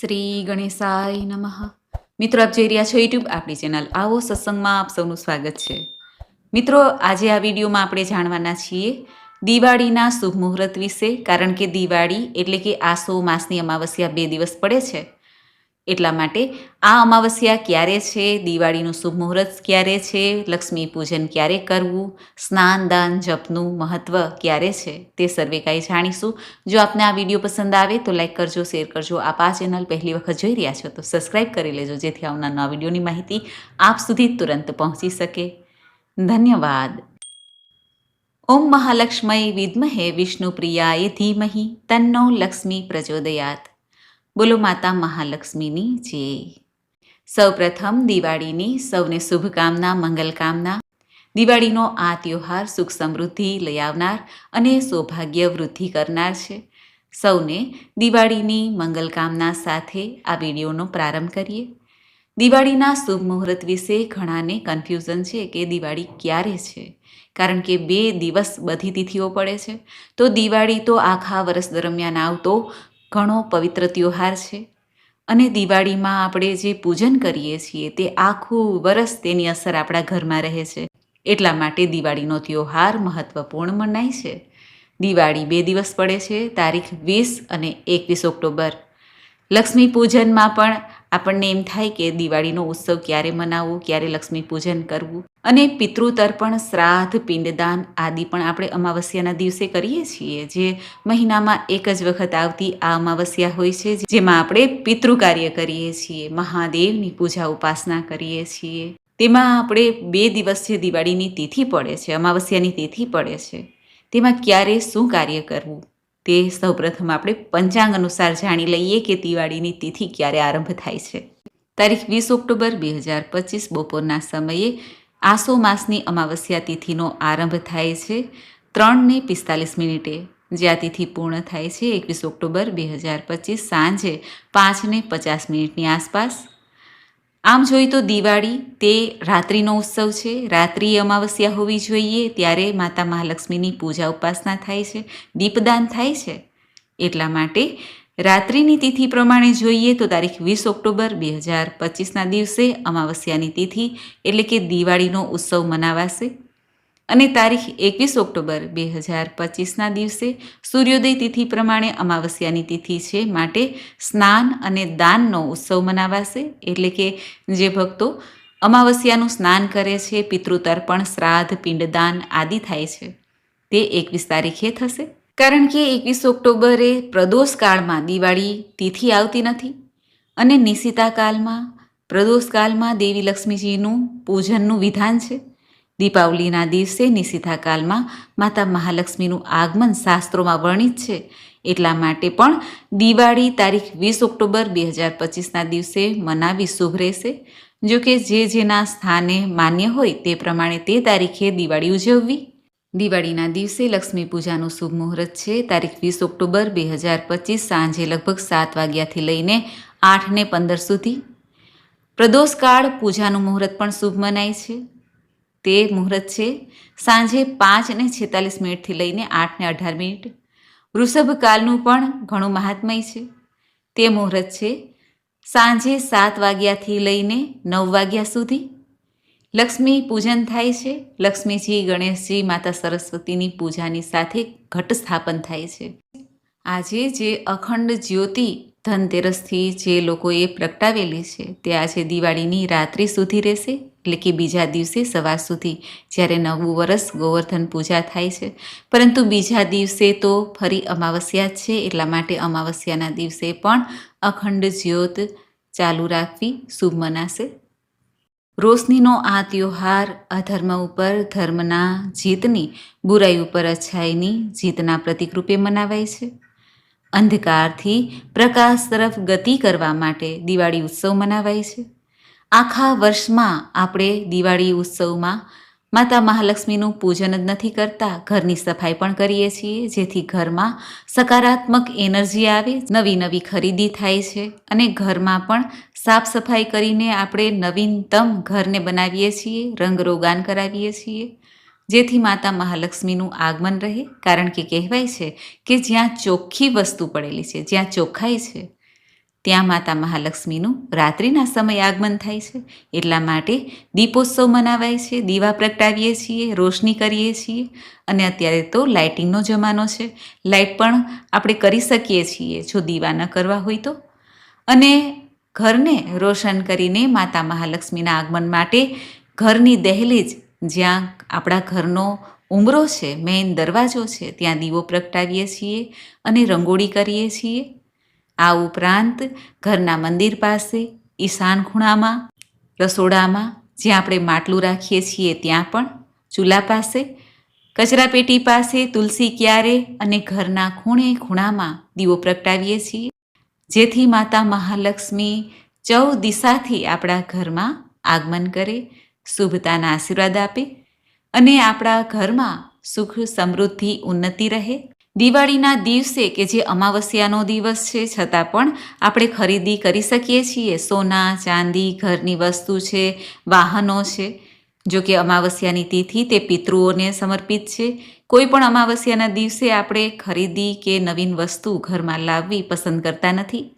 શ્રી ગણેશાય નમઃ. મિત્રો, આપ જોઈ રહ્યા છો યુટ્યુબ આપણી ચેનલ. આવો સત્સંગમાં આપ સૌનું સ્વાગત છે. મિત્રો, આજે આ વિડીયોમાં આપણે જાણવાના છીએ દિવાળીના શુભ મુહૂર્ત વિશે, કારણ કે દિવાળી એટલે કે આસો માસની અમાવસ્યા બે દિવસ પડે છે. એટલા માટે આ અમાવસ્યા ક્યારે છે? દિવાળીનું શુભ મુહૂર્ત ક્યારે છે? લક્ષ્મી પૂજન ક્યારે કરવું? સ્નાન, દાન, જપનું મહત્ત્વ ક્યારે છે? તે સર્વે કાંઈ જાણીશું. જો આપને આ વીડિયો પસંદ આવે તો લાઈક કરજો, શેર કરજો. આપ આ ચેનલ પહેલી વખત જોઈ રહ્યા છો તો સબસ્ક્રાઈબ કરી લેજો, જેથી આવનાર નવા વિડીયોની માહિતી આપ સુધી તુરંત પહોંચી શકે. ધન્યવાદ. ઓમ મહાલક્ષ્મય વિદ્મહે વિષ્ણુપ્રિયાય ધીમહી. તન્નો લક્ષ્મી પ્રચોદયાત. બોલો માતા મહાલક્ષ્મીની જય સૌપ્રથમ દિવાળીની સૌને શુભકામના મંગલકામના દિવાળીનો આ તહેવાર સુખ સમૃદ્ધિ લઈ આવનાર અને સૌભાગ્ય વૃદ્ધિ કરનાર છે. સૌને દિવાળીની મંગલકામના સાથે આ વિડીયોનો પ્રારંભ કરીએ. દિવાળીના શુભ મુહૂર્ત વિશે ઘણાને કન્ફ્યુઝન છે કે દિવાળી ક્યારે છે? કારણ કે બે દિવસ બધી તિથિઓ પડે છે. તો દિવાળી તો આખા વર્ષ દરમિયાન આવતો ઘણો પવિત્ર તહેવાર છે. અને દિવાળીમાં આપણે જે પૂજન કરીએ છીએ તે આખું વરસ તેની અસર આપણા ઘરમાં રહે છે. એટલા માટે દિવાળીનો તહેવાર મહત્વપૂર્ણ મનાય છે. દિવાળી બે દિવસ પડે છે, તારીખ વીસ અને એકવીસ ઓક્ટોબર. લક્ષ્મી પૂજનમાં પણ આપણને એમ થાય કે દિવાળીનો ઉત્સવ ક્યારે મનાવવો, ક્યારે લક્ષ્મી પૂજન કરવું અને પિતૃતર્પણ, શ્રાદ્ધ, પિંડદાન આદિ પણ આપણે અમાવસ્યાના દિવસે કરીએ છીએ, જે મહિનામાં એક જ વખત આવતી આ અમાવસ્યા હોય છે, જેમાં આપણે પિતૃ કાર્ય કરીએ છીએ, મહાદેવની પૂજા ઉપાસના કરીએ છીએ. તેમાં આપણે બે દિવસ જે દિવાળીની તિથિ પડે છે, અમાવસ્યાની તિથિ પડે છે, તેમાં ક્યારે શું કાર્ય કરવું? તે સૌપ્રથમ આપણે પંચાંગ અનુસાર જાણી લઈએ કે દિવાળીની તિથિ ક્યારે આરંભ થાય છે. તારીખ વીસ ઓક્ટોબર બે હજાર પચીસ બપોરના સમયે આસો માસની અમાવસ્યા તિથિનો આરંભ થાય છે ત્રણને પિસ્તાલીસ મિનિટે. જે આ તિથિ પૂર્ણ થાય છે એકવીસ ઓક્ટોબર બે હજાર પચીસ સાંજે પાંચને પચાસ મિનિટની આસપાસ. આમ જોઈએ તો દિવાળી તે રાત્રિનો ઉત્સવ છે. રાત્રિ અમાવસ્યા હોવી જોઈએ ત્યારે માતા મહાલક્ષ્મીની પૂજા ઉપાસના થાય છે, દીપદાન થાય છે. એટલા માટે રાત્રિની તિથિ પ્રમાણે જોઈએ તો તારીખ વીસ ઓક્ટોબર બે હજાર પચીસના દિવસે અમાવસ્યાની તિથિ એટલે કે દિવાળીનો ઉત્સવ મનાવાશે. અને તારીખ એકવીસ ઓક્ટોબર બે હજાર પચીસના દિવસે સૂર્યોદય તિથિ પ્રમાણે અમાવસ્યાની તિથિ છે માટે સ્નાન અને દાનનો ઉત્સવ મનાવાશે. એટલે કે જે ભક્તો અમાવસ્યાનું સ્નાન કરે છે, પિતૃતર્પણ, શ્રાદ્ધ, પિંડદાન આદિ થાય છે, તે એકવીસ તારીખે થશે. કારણ કે એકવીસ ઓક્ટોબરે પ્રદોષકાળમાં દિવાળી તિથિ આવતી નથી અને નિશિતાકાલમાં, પ્રદોષકાલમાં દેવી લક્ષ્મીજીનું પૂજનનું વિધાન છે. દીપાવલીના દિવસે નિશિથાકાલમાં માતા મહાલક્ષ્મીનું આગમન શાસ્ત્રોમાં વર્ણિત છે. એટલા માટે પણ દિવાળી તારીખ વીસ ઓક્ટોબર બે હજાર પચીસના દિવસે મનાવી શુભ રહેશે. જો કે જે જેના સ્થાને માન્ય હોય તે પ્રમાણે તે તારીખે દિવાળી ઉજવવી. દિવાળીના દિવસે લક્ષ્મી પૂજાનું શુભ મુહૂર્ત છે. તારીખ વીસ ઓક્ટોબર બે હજાર પચીસ સાંજે લગભગ સાત વાગ્યાથી લઈને આઠને પંદર સુધી. પ્રદોષકાળ પૂજાનું મુહૂર્ત પણ શુભ મનાય છે. તે મુહૂર્ત છે. સાંજે પાંચ ને છેતાલીસ મિનિટથી લઈને આઠ ને અઢાર મિનિટ. વૃષભકાલનું પણ ઘણું મહાત્મય છે. તે મુહૂર્ત છે. સાંજે સાત વાગ્યાથી લઈને નવ વાગ્યા સુધી. લક્ષ્મી પૂજન થાય છે. લક્ષ્મીજી ગણેશજી માતા સરસ્વતીની પૂજાની સાથે ઘટ સ્થાપન થાય છે. આજે જે અખંડ જ્યોતિ ધનતેરસથી જે લોકોએ પ્રગટાવેલી છે તે આજે દિવાળીની રાત્રિ સુધી રહેશે, એટલે કે બીજા દિવસે સવાર સુધી, જ્યારે નવું વરસ ગોવર્ધન પૂજા થાય છે. પરંતુ બીજા દિવસે તો ફરી અમાવસ્યા છે, એટલા માટે અમાવસ્યાના દિવસે પણ અખંડ જ્યોત ચાલુ રાખવી શુભ મનાશે. રોશનીનો આ ત્યોહાર અધર્મ ઉપર, ધર્મના જીતની, બુરાઈ ઉપર અચ્છાઈની જીતના પ્રતિકરૂપે મનાવાય છે. અંધકારથી પ્રકાશ તરફ ગતિ કરવા માટે દિવાળી ઉત્સવ મનાવાય છે. આખા વર્ષમાં આપણે દિવાળી ઉત્સવમાં માતા મહાલક્ષ્મીનું પૂજન જ નથી કરતા. ઘરની સફાઈ પણ કરીએ છીએ, જેથી ઘરમાં સકારાત્મક એનર્જી આવે, નવી નવી ખરીદી થાય છે અને ઘરમાં પણ સાફ સફાઈ કરીને આપણે નવીનતમ ઘરને બનાવીએ છીએ, રંગરોગાન કરાવીએ છીએ. જેથી માતા મહાલક્ષ્મીનું આગમન રહે, કારણ કે કહેવાય છે કે જ્યાં ચોખ્ખી વસ્તુ પડેલી છે, જ્યાં ચોખ્ખાઈ છે, ત્યાં માતા મહાલક્ષ્મીનું રાત્રિના સમયે આગમન થાય છે. એટલા માટે દીપોત્સવ મનાવાય છે, દીવા પ્રગટાવીએ છીએ, રોશની કરીએ છીએ અને અત્યારે તો લાઇટિંગનો જમાનો છે. લાઇટ પણ આપણે કરી શકીએ છીએ, જો દીવા ન કરવા હોય તો. અને ઘરને રોશન કરીને માતા મહાલક્ષ્મીના આગમન માટે ઘરની દહેલીજ જ્યાં આપણા ઘરનો ઉંબરો છે, મેઇન દરવાજો છે, ત્યાં દીવો પ્રગટાવીએ છીએ અને રંગોળી કરીએ છીએ. આ ઉપરાંત ઘરના મંદિર પાસે, ઈશાન ખૂણામાં, રસોડામાં, જ્યાં આપણે માટલું રાખીએ છીએ ત્યાં પણ, ચૂલા પાસે કચરાપેટી પાસે, તુલસી ક્યારે અને ઘરના ખૂણે ખૂણામાં દીવો પ્રગટાવીએ છીએ. જેથી માતા મહાલક્ષ્મી ચૌ દિશાથી આપણા ઘરમાં આગમન કરે શુભતાના આશીર્વાદ આપે અને આપણા ઘરમાં સુખ સમૃદ્ધિ ઉન્નતિ રહે. દિવાળીના દિવસે કે જે અમાવસ્યાનો દિવસ છે, છતાં પણ આપણે ખરીદી કરી શકીએ છીએ. સોના, ચાંદી, ઘરની વસ્તુ છે, વાહનો છે. જો કે અમાવસ્યાની તિથિ તે પિતૃઓને સમર્પિત છે. કોઈ પણ અમાવસ્યાના દિવસે આપણે ખરીદી કે નવીન વસ્તુ ઘરમાં લાવવી પસંદ કરતા નથી.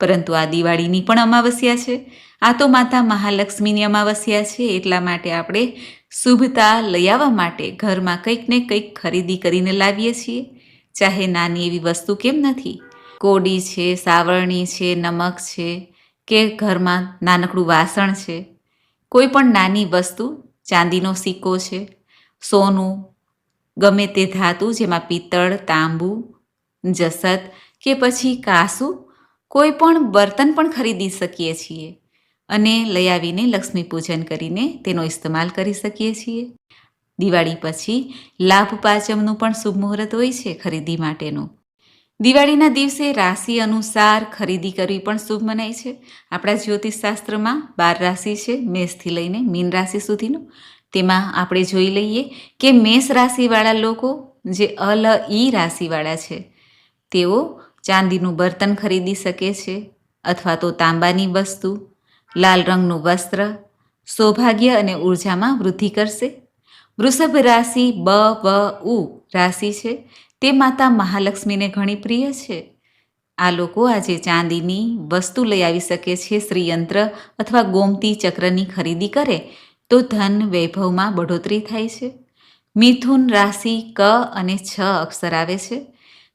પરંતુ આ દિવાળીની પણ અમાવસ્યા છે. આ તો માતા મહાલક્ષ્મીની અમાવસ્યા છે, એટલા માટે આપણે શુભતા લઈ આવવા માટે ઘરમાં કંઈક ને કંઈક ખરીદી કરીને લાવીએ છીએ. ચાહે નાની એવી વસ્તુ કેમ નથી? કોડી છે, સાવરણી છે, નમક છે, કે ઘરમાં નાનકડું વાસણ છે. કોઈ પણ નાની વસ્તુ, ચાંદીનો સિક્કો છે, સોનું, ગમે તે ધાતુ, જેમાં પિત્તળ, તાંબુ, જસત, કે પછી કાસુ, કોઈ પણ બર્તન પણ ખરીદી શકીએ છીએ. અને લઈ આવીને લક્ષ્મી પૂજન કરીને તેનો ઇસ્તેમાલ કરી શકીએ છીએ. દિવાળી પછી લાભ પાંચમનું પણ શુભ મુહૂર્ત હોય છે ખરીદી માટેનું. દિવાળીના દિવસે રાશિ અનુસાર ખરીદી કરવી પણ શુભ મનાય છે. આપણા જ્યોતિષશાસ્ત્રમાં બાર રાશિ છે, મેષથી લઈને મીન રાશિ સુધીનું. તેમાં આપણે જોઈ લઈએ કે મેષ રાશિવાળા લોકો જે અલ ઈ રાશિવાળા છે, તેઓ ચાંદીનું બર્તન ખરીદી શકે છે અથવા તો તાંબાની વસ્તુ લાલ રંગનું વસ્ત્ર સૌભાગ્ય અને ઉર્જામાં વૃદ્ધિ કરશે. વૃષભ રાશિ બ, વ, ઉ રાશિ છે. તે માતા મહાલક્ષ્મીને ઘણી પ્રિય છે. આ લોકો આજે ચાંદીની વસ્તુ લઈ આવી શકે છે, શ્રીયંત્ર અથવા ગોમતી ચક્રની ખરીદી કરે તો ધન વૈભવમાં બઢોતરી થાય છે. મિથુન રાશિ ક અને છ અક્ષર આવે છે.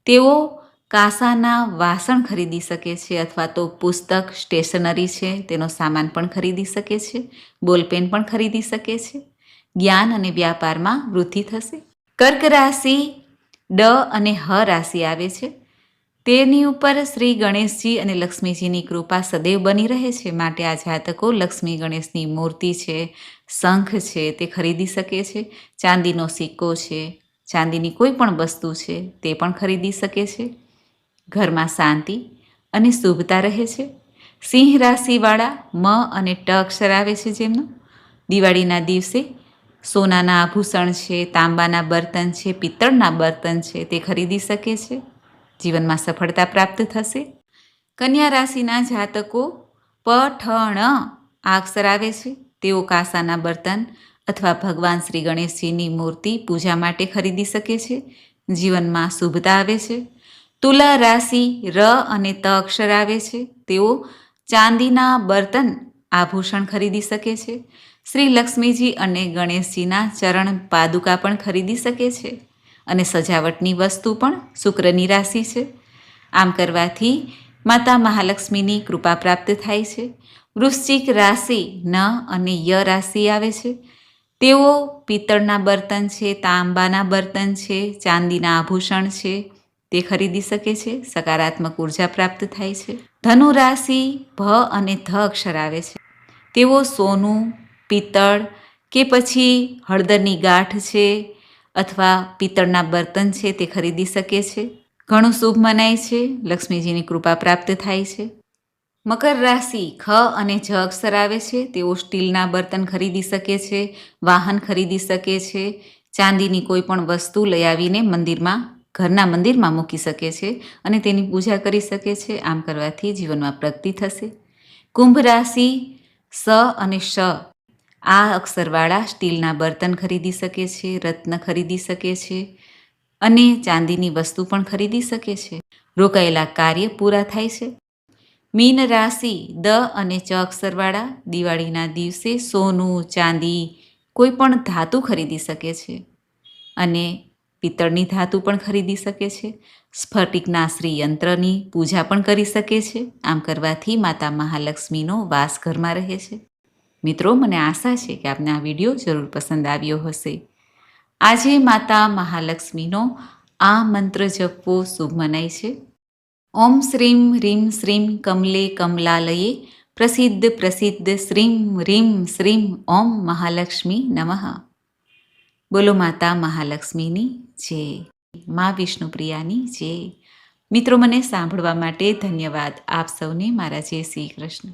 તેઓ કાંસાના વાસણ ખરીદી શકે છે અથવા તો પુસ્તક, સ્ટેશનરી છે, તેનો સામાન પણ ખરીદી શકે છે બોલપેન પણ ખરીદી શકે છે. જ્ઞાન અને વ્યાપારમાં વૃદ્ધિ થશે. કર્ક રાશિ ડ અને હ રાશિ આવે છે. તેની ઉપર શ્રી ગણેશજી અને લક્ષ્મીજીની કૃપા સદૈવ બની રહે છે. માટે આ જાતકો લક્ષ્મી ગણેશની મૂર્તિ છે, શંખ છે, તે ખરીદી શકે છે. ચાંદીનો સિક્કો છે, ચાંદીની કોઈ પણ વસ્તુ છે, તે પણ ખરીદી શકે છે. ઘરમાં શાંતિ અને શુભતા રહે છે. સિંહ રાશિવાળા મ અને ટ અક્ષર આવે છે જેમનું. દિવાળીના દિવસે સોનાના આભૂષણ છે, તાંબાના બર્તન છે, પિત્તળના બર્તન છે તે ખરીદી શકે છે. જીવનમાં સફળતા પ્રાપ્ત થશે. કન્યા રાશિના જાતકો પઠણ આ અક્ષર આવે છે. તેઓ કાંસાના બર્તન અથવા ભગવાન શ્રી ગણેશજીની મૂર્તિ પૂજા માટે ખરીદી શકે છે. જીવનમાં શુભતા આવે છે. તુલા રાશિ ર અને ત અક્ષર આવે છે. તેઓ ચાંદીના બર્તન આભૂષણ ખરીદી શકે છે. શ્રી લક્ષ્મીજી અને ગણેશજીના ચરણ પાદુકા પણ ખરીદી શકે છે અને સજાવટની વસ્તુ પણ શુક્રની રાશિ છે. આમ કરવાથી માતા મહાલક્ષ્મીની કૃપા પ્રાપ્ત થાય છે. વૃશ્ચિક રાશિ ન અને ય રાશિ આવે છે. તેઓ પિત્તળના બર્તન છે, તાંબાના બર્તન છે, ચાંદીના આભૂષણ છે તે ખરીદી શકે છે, સકારાત્મક ઊર્જા પ્રાપ્ત થાય છે. ધનુ રાશિ ભ અને ધ અક્ષર આવે છે. તેઓ સોનું, પિત્તળ કે પછી હળદરની ગાંઠ છે અથવા પિત્તળના બર્તન છે તે ખરીદી શકે છે. ઘણું શુભ મનાય છે, લક્ષ્મીજીની કૃપા પ્રાપ્ત થાય છે. મકર રાશિ, ખ અને જ અક્ષર આવે છે, તેઓ સ્ટીલના બર્તન ખરીદી શકે છે, વાહન ખરીદી શકે છે, ચાંદીની કોઈ પણ વસ્તુ લઈ આવીને મંદિરમાં ઘરના મંદિરમાં મૂકી શકે છે અને તેની પૂજા કરી શકે છે. આમ કરવાથી જીવનમાં પ્રગતિ થશે. કુંભ રાશિ સ અને શ આ અક્ષરવાળા સ્ટીલના બર્તન ખરીદી શકે છે, રત્ન ખરીદી શકે છે અને ચાંદીની વસ્તુ પણ ખરીદી શકે છે. રોકાયેલા કાર્ય પૂરા થાય છે. મીન રાશિ દ અને ચ અક્ષરવાળા દિવાળીના દિવસે સોનું, ચાંદી કોઈ પણ ધાતુ ખરીદી શકે છે અને પિત્તળની ધાતુ પણ ખરીદી શકે છે. સ્ફટિકના યંત્રની પૂજા પણ કરી શકે છે. આમ કરવાથી માતા મહાલક્ષ્મીનો વાસ ઘરમાં રહે છે. મિત્રો, મને આશા છે કે આપને આ વીડિયો જરૂર પસંદ આવ્યો હશે. આજે માતા મહાલક્ષ્મીનો આ મંત્ર જપવો શુભ મનાય છે. ઓમ શ્રીમ રીમ શ્રીમ કમલે કમલાલયે પ્રસિદ્ધ પ્રસિદ્ધ શ્રીમ રીમ શ્રીમ ઓમ મહાલક્ષ્મી નમઃ. બોલો માતા મહાલક્ષ્મીની જે મા વિષ્ણુપ્રિયાની જે મિત્રો, મને સાંભળવા માટે ધન્યવાદ. આપ સૌને મારા જય શ્રી કૃષ્ણ.